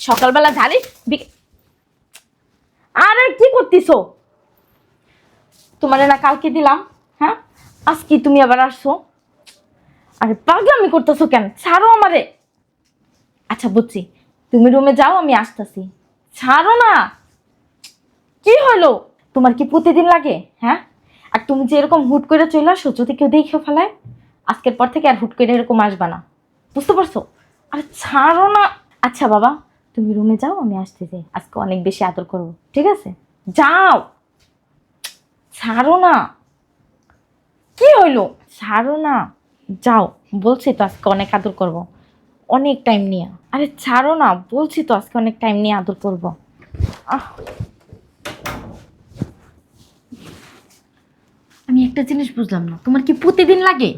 সকালবেলা বিকে- আরে কি করতেছো? তোমারে না কালকে দিলাম হ্যাঁ? আজকে তুমি আবার আসছো। আরে পাগলামি করতেছো কেন? ছাড়ো আমারে। আচ্ছা বুঝছি। তুমি রুমে যাও, আমি আসতেছি। ছাড়ো না। কি হলো তোমার কি প্রতিদিন লাগে হ্যাঁ? আর তুমি যে এরকম হুট করে চলে আসো, যদি কেউ দেখে ফেলায়, আজকের পর থেকে আর হুট করে এরকম আসবা না। বুঝতে পারছ? আরে ছাড়ো না। আচ্ছা বাবা। তুমি রুমে যাও, আমি আসতেছি আজকে অনেক বেশি আদর করব, ঠিক আছে? যাও! ছাড়ো না! কি হইল? ছাড়ো না! যাও, বলছি তো আজকে অনেক আদর করব। অনেক টাইম নিয়ে। আরে ছাড়ো না, বলছি তো আজকে অনেক টাইম নিয়ে আদর করব। আহ! আমি একটা জিনিস বুঝলাম না, তোমার কি প্রতিদিন লাগে?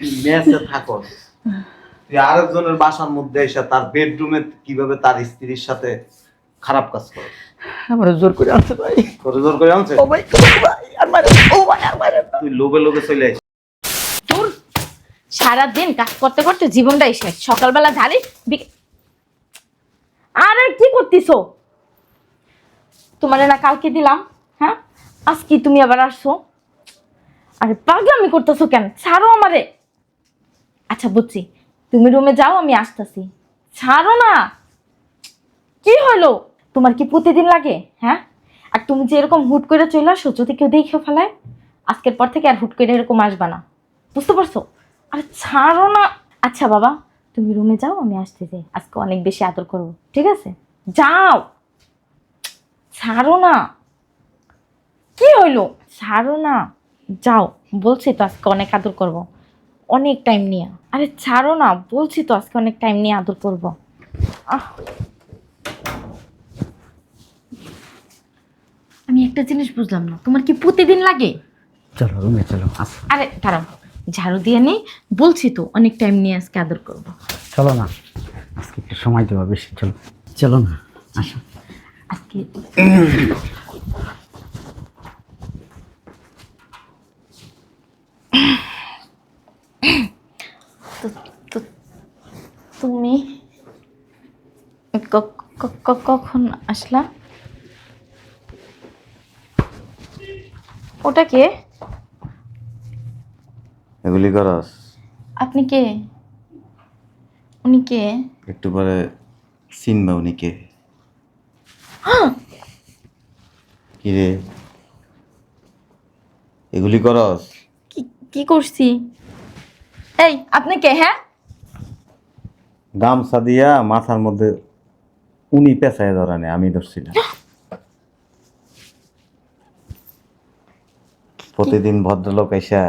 মেসে থাকো। তুই আরেকজনের বাসার মধ্যে এসে তার বেডরুমে কীভাবে তার স্ত্রীর সাথে খারাপ কাজ করে? আমার জোর করে আনছে ভাই। তোর জোর করে আনছে? ও ভাই ও ভাই আর মারে ও ভাই আর মারে। তুই লোভে লোভে চলে আইস। তোর সারাদিন কাজ করতে করতে জীবনটাই শেষ। সকালবেলা ঝাড়ি বিকে- আরে কি করতেছো? তোমারে না কালকে দিলাম হ্যাঁ? আজকে তুমি আবার আসছো। আরে পাগলামি করতেছো কেন? ছাড়ো আমারে। আচ্ছা বুঝছি। তুমি রুমে যাও, আমি আসতেছি। ছাড়ো না! কি হলো? তোমার কি প্রতিদিন লাগে হ্যাঁ? আর তুমি যে এরকম হুট করে চলে আসো, যদি কেউ দেখে ফেলায়, আজকের পর থেকে আর হুট করে এরকম আসবা না। বুঝতে পারছ? আর ছাড়ো না! আচ্ছা বাবা, তুমি রুমে যাও, আমি আসতে আসতেছি। আজকে অনেক বেশি আদর করব, ঠিক আছে? যাও! ছাড়ো না! কি হইল? ছাড়ো না! যাও, বলছি তো আজকে অনেক আদর করব। অনেক টাইম নিয়ে। আরে ছাড়ো না বলছি তো আজকে অনেক টাইম নিয়ে আদর করব। আহ। আমি একটা জিনিস বুঝলাম না তোমার কি প্রতিদিন লাগে? চলো রুমে চলো। আস। আরে দাঁড়াও ঝাড়ু দিয়ে নেই বলছি তো অনেক টাইম নিয়ে আজকে আদর করব। চলো না আজকে একটু সময় দেওয়া বেশি চলো। চলো না আসো। আজকে তুমি কখন আসলা? ওটা কে? এগুলি করস আপনি কে? উনি কে? একটু পরে চিনবা উনি কে। কি রে? এগুলি করস কি কি করছি? এই আপনি কে হ্যাঁ? গামছা দিয়া মাথার মধ্যে উনি পেঁচায় ধরানে আমি ধরছিলাম প্রতিদিন ভদ্রলোক এসে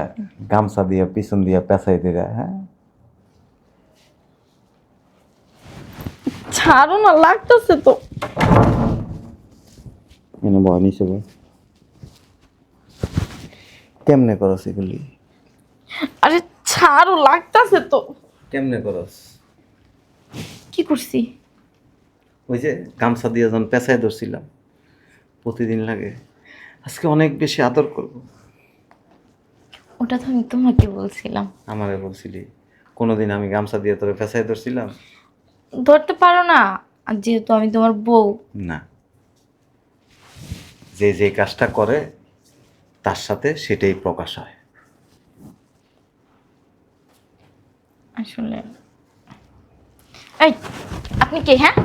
গামছা দিয়া পিছন দিয়া পেঁচাই দিরা হ্যাঁ? ছাড়ো না লাগতেছে তো। এনে বয় নিচে বয়। কেমনে করস এগুলি? আরে ছাড়ো লাগতেছে তো। কেমনে করস? কি করছি? ওই যে গামছা দিয়ে যখন পেঁচায় ধরছিলাম। প্রতিদিন লাগে। আজকে অনেক বেশি আদর করব। ওটা তো আমি তোমাকে বলছিলাম। আমারে বলছিলি কোনোদিন আমি গামছা দিয়ে তোরে পেঁচায় ধরছিলাম? ধরতে পারো না আর যেহেতু আমি তোমার বউ। না। যে যে কাজটা করে তার সাথে সেটাই প্রকাশ হয়। আসলে এই আপনি কে হ্যাঁ?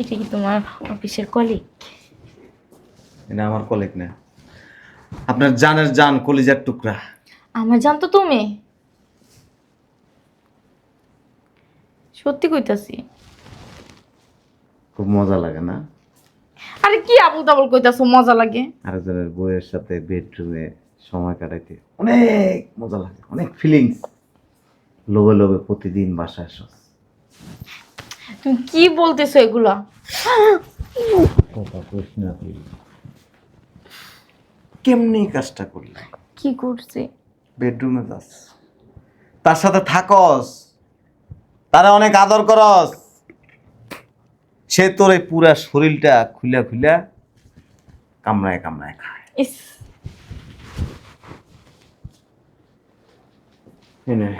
এটা কি তোমার অফিসের কলিগ এটা আমার কলিগ না। আপনার জানের জান কলিজার টুকরা। আমার জানতো তুমি। সত্যি কইতাছি। খুব মজা লাগে না? আরে কি আবল তাবল কইতাছো মজা লাগে। আরেকজনের বইয়ের সাথে বেডরুমে সময় কাটাইতে অনেক মজা লাগে অনেক ফিলিংস লোভে লোভে প্রতিদিন বাসায় আসো। তুমি কি বলতেছো এগুলা? কথা কইস না তুই। কেমনি কাজটা করলি? কি করছি? বেডরুমে যাস। তার সাথে থাকস। তারা অনেক আদর করস। সে তোর এই পুরা শরীরটা খুলে খুলে কামড়ায় কামড়ায় খায়। ইস। এনে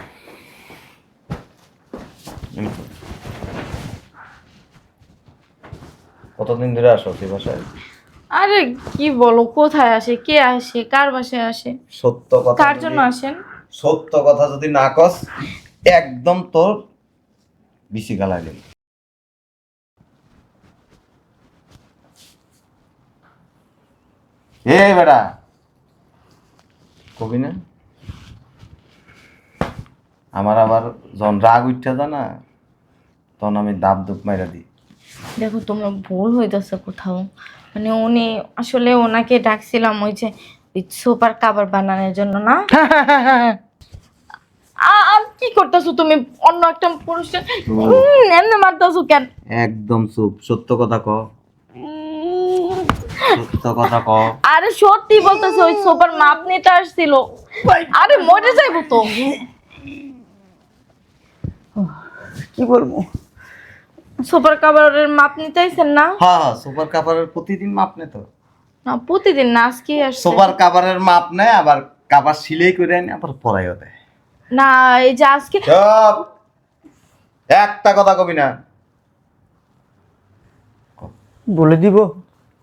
কতদিন ধরে আসো তুই বাসায়? আরে কি বলো কোথায় আসে কে আসে কার বাসায় আসে? সত্য কথা কার জন্য আসেন? সত্য কথা যদি না কস একদম তোর বিসি গালা গেল এ বেটা কবি না? আমার আবার যখন রাগ উঠতে যা না তখন আমি দাব দুপ মাইরা দিই। দেখো তোমরা ভুল হইতেছে কোথাও। মানে উনি আসলে ওনাকে ডাকছিলাম ওই যে ওই সোপার কাবার বানানোর জন্য না? আ- আর কি করতেছো তুমি? অন্য একটা পুরুষের উম, এমনি মারতেছো কেন? একদম চুপ। সত্য কথা ক। উম, সত্য কথা ক। আরে সত্যি বলতেছে ওই সোপার মাপ নিতে আসছিল। আরে মরে যাইবো তো। কি বলব? সুপার কাবারের মাপ নিতে আইছেন না? হ্যাঁ হ্যাঁ সুপার কাভারের প্রতিদিন মাপ নে তো না প্রতিদিন না আজকে আসছে। সুপার কাভারের মাপ নেয় আবার কাভার সিলাই করে আনে আবার পরাইও দেয়। না এই যে আজকে চুপ! একটা কথা কবি না। বলে দিব?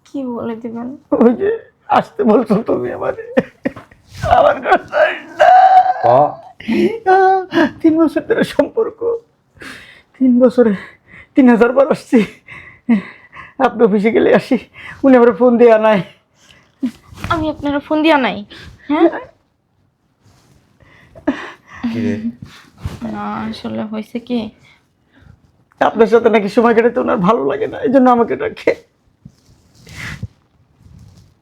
কি বলে দিবেন? ওই যে আসতে বলছো তুমি আমার। আমার কথা না। ক? তিন বছর ধরে সম্পর্ক। তিন বছরে তিন হাজার বার আসছি। আপনি অফিসে গেলে আসি। উনি আমার ফোন দেওয়া নাই। আমি আপনারা ফোন দিয়া নাই। হ্যাঁ? না আসলে হয়েছে কি? আপনার সাথে নাকি সময় কাটাতে ওনার ভালো লাগে না এই জন্য আমাকে ডাকে।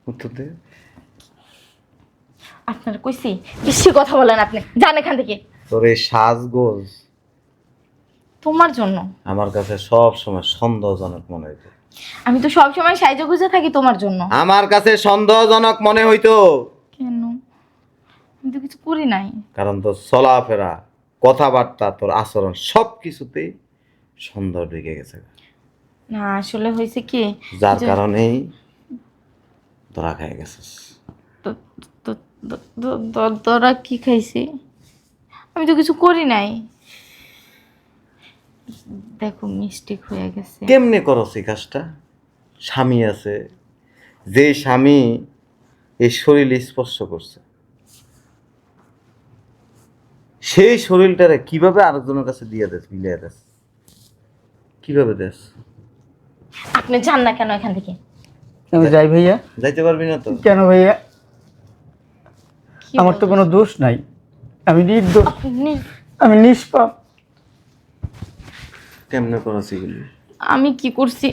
উত্তর দে। আপনারা কইছি বেশি কথা বলেন আপনি। যান এখান থেকে। তোর সাজগোজ। তোমার জন্য? আমার কাছে সব সময় সন্দেহজনক মনে হইতো। আমি তো সব সময় সাইজে গুজে থাকি তোমার জন্য। আমার কাছে সন্দেহজনক মনে হইতো। কেন? আমি তো কিছু করি নাই। কারণ তোর চলাফেরা কথাবার্তা তোর আচরণ সব কিছুতেই সন্দেহ ঢুকে গেছে। না আসলে হয়েছে কি? যার কারণেই ধরা খাই গেছিস। তো- তো- তো- তো- তো- তোরা কি খাইছি? আমি তো কিছু করি নাই। দেখো মিস্টেক হয়ে গেছে। কেমনে করস এই কাজটা? স্বামী আছে। যে স্বামী এই শরীর স্পর্শ করছে সেই শরীরটারে কীভাবে আরেকজনের কাছে দিয়ে দেস মিলিয়ে দেস? কীভাবে দেস? আপনি যান না কেন এখান থেকে? আমি যাই ভাইয়া। যাইতে পারবি না তো? কেন ভাইয়া? আমার তো কোনো দোষ নাই। আমি নির্দোষ। আমি নিষ্পাপ। কেমনে এগুলি? আমি কি করছি?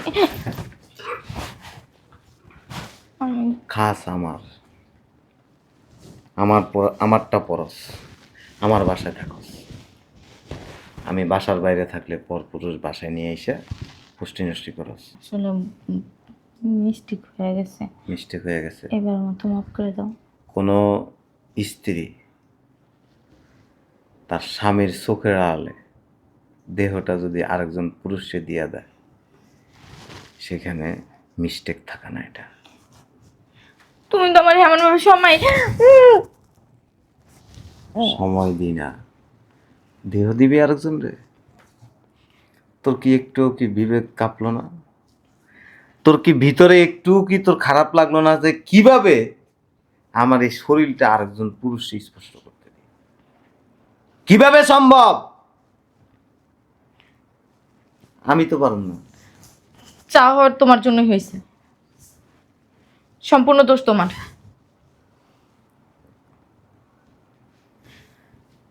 খাস আমার। আমার আমারটা পরস আমার বাসায় থাকস। আমি বাসার বাইরে থাকলে পর পুরুষ বাসায় নিয়ে এসে পুষ্টি নষ্টি করস। আসলে মিস্টেক হয়ে গেছে। মিস্টেক হয়ে গেছে। এবার মতো মাফ করে দাও। কোনো স্ত্রী তার স্বামীর চোখের আড়ালে দেহটা যদি আরেকজন পুরুষকে দিয়া দেয় সেখানে মিস্টেক থাকে না এটা। তুমি তো আমার এমন ভাবে সময় সময় দিই না। দেহ দিবি আরেকজন রে। তোর কি একটু কি বিবেক কাঁপলো না? তোর কি ভিতরে একটু কি তোর খারাপ লাগল না যে কীভাবে আমার এই শরীরটা আরেকজন পুরুষ স্পষ্ট করতে কীভাবে সম্ভব? আমি তো পারব না। চা হওয়ার তোমার জন্যই হয়েছে। সম্পূর্ণ দোষ তোমার।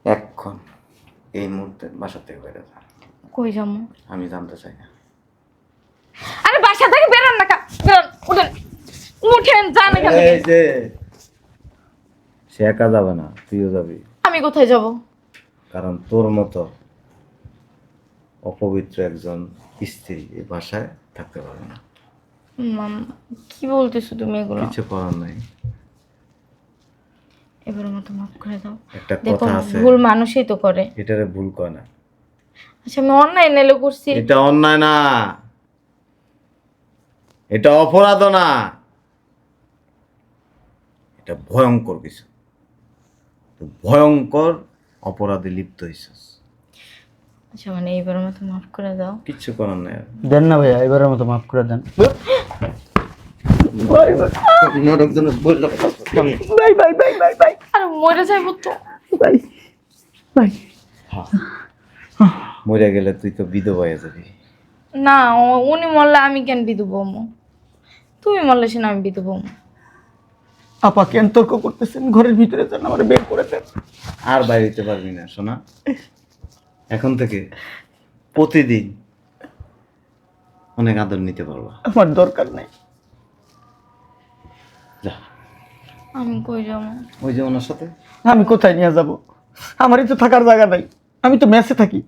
এক্ষণ এই মুহূর্তে বাসা থেকে বেরো কই যাব? আমি জানতে চাই না। আরে বাসা থেকে বেরোন না কা বেরোন উঠেন। উঠেন যান এখান এই যে সে একা যাবে না তুইও যাবি। আমি কোথায় যাব? কারণ তোর মতো অপবিত্র একজন স্ত্রী এই বাসায় থাকতে পারবে না। মাম কি বলতেছো তুমি এগুলো? কিছু করার নাই। এবার মতো মাফ করে দাও। একটা দেখো কথা আছে। ভুল মানুষই তো করে। এটারে ভুল না। আচ্ছা আমি করছি। এটা অন্যায় না। এটা অপরাধ না। এটা ভয়ঙ্কর কিছু। তো ভয়ঙ্কর অপরাধে লিপ্ত হয়েছিস আচ্ছা মানে এইবার মতো মাফ করে দাও কিচ্ছু করার নাই আর। দেন না ভাইয়া এবারের মতো মাফ করে দেন ভাই ভাই ভাই ভাই ভাই ভাই আর মরে যাইব তো ভাই ভাই হ্যাঁ। মরে গেলে তুই তো বিধবা হয়ে যাবি না উনি মরলে আমি কেন বিধু বমু তুমি মরলে সে আমি বিধু বমু আপা কেন তর্ক করতেছেন ঘরের ভিতরে যান আমার বের করে দেন আর বাইরে হইতে পারবি না শোনা এখন থেকে প্রতিদিন অনেক আদর নিতে পারবা। আমার দরকার নেই। যা। আমি কই যাব? ওই যে ওনার সাথে? আমি কোথায় নিয়ে যাব? আমারই তো থাকার জায়গা নাই। আমি তো মেসে থাকি।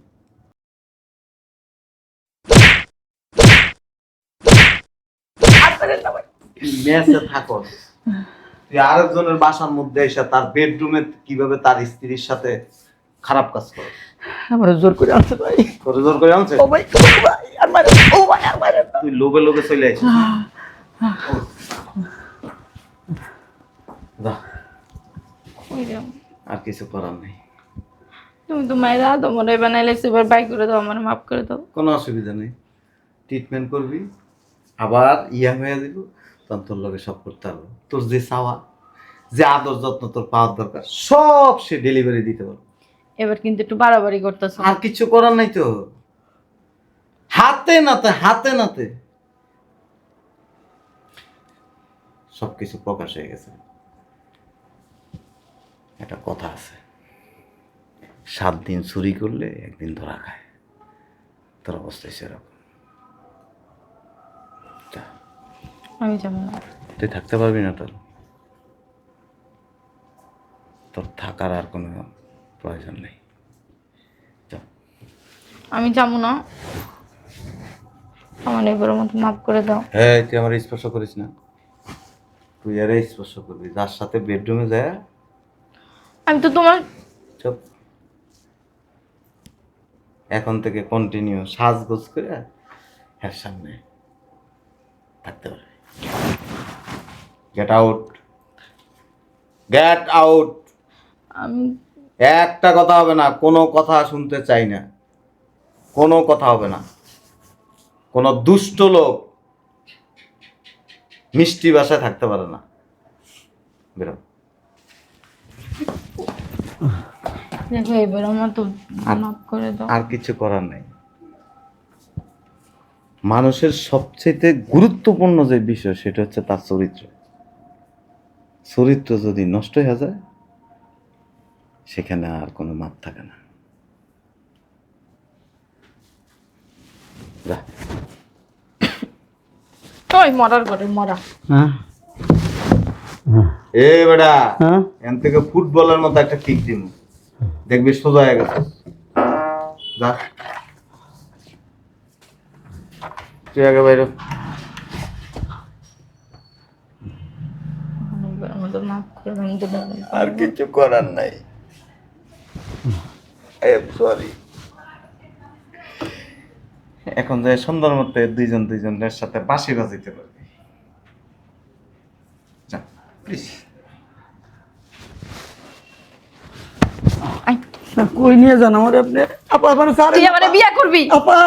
মেসে থাকস। তুই আরেকজনের বাসার মধ্যে এসে তার বেডরুমে কীভাবে তার স্ত্রীর সাথে খারাপ কাজ করে আমার জোর করে আনছে ভাই। তোরে জোর করে আনছে? ও ভাই ভাই আর মারে ও ভাই আর মারে। তুই লোভে লোভে চলে কই যাব আর কিছু করার নেই। তুমি তো মায়ের আদো মনে বানাইলে এবার বাই করে দাও আমার মাফ করে দাও। কোনো অসুবিধা নেই। ট্রিটমেন্ট করবি আবার ইয়া হয়ে যাব তখন তোর লগে সব করতে পারব। তোর যে চাওয়া যে আদর যত্ন তোর পাওয়ার দরকার সব সে ডেলিভারি দিতে পারব। এবার কিন্তু একটু বাড়াবাড়ি করতেছো। আর কিছু করার নাই তো। হাতে নাতে হাতে নাতে। সব কিছু প্রকাশ হয়ে গেছে। একটা কথা আছে। সাত দিন চুরি করলে একদিন ধরা খায়। তোর অবস্থায় সেরকম। আমি যাব না। তুই থাকতে পারবি না তোর তোর থাকার আর কোনো প্রয়োজন নেই। আমি যাব না। আমার এবার মতো মাফ করে দাও। হ্যাঁ তুই আমার স্পর্শ করিস না। তুই আরে স্পর্শ করবি। যার সাথে বেডরুমে যায়। আমি তো তোমার চুপ। এখন থেকে কন্টিনিউ সাজগোজ করে হ্যাঁ সামনে থাকতে পারবি। গেট আউট গেট আউট আমি একটা কথা হবে না কোনো কথা শুনতে চাই না। কোনো কথা হবে না। কোনো দুষ্ট লোক মিষ্টি বাসায় থাকতে পারে না। বেরো। দেখো এবার আমার তো মাফ করে দাও। আর কিছু করার নেই। মানুষের সবচেয়ে গুরুত্বপূর্ণ যে বিষয় সেটা হচ্ছে তার চরিত্র। চরিত্র যদি নষ্ট হয়ে যায় সেখানে আর কোনো মাপ থাকে না। ওই মরার ঘরে মরা। হ্যাঁ। এ বেটা হ্যাঁ? এখান থেকে ফুটবলের মতো একটা কিক দিব দেখবি সোজা হয়ে গেছে। যা। তুই আগে বাইরে। আর কিছু করার নাই। সরি এখন যে সুন্দর মতে দুইজন দুইজনের সাথে বাঁশি বাজিতে পারবে। যা প্লিজ কই নিয়ে আমার আপনি? আপা আমার স্যার তুই আমার বিয়া করবি? আপা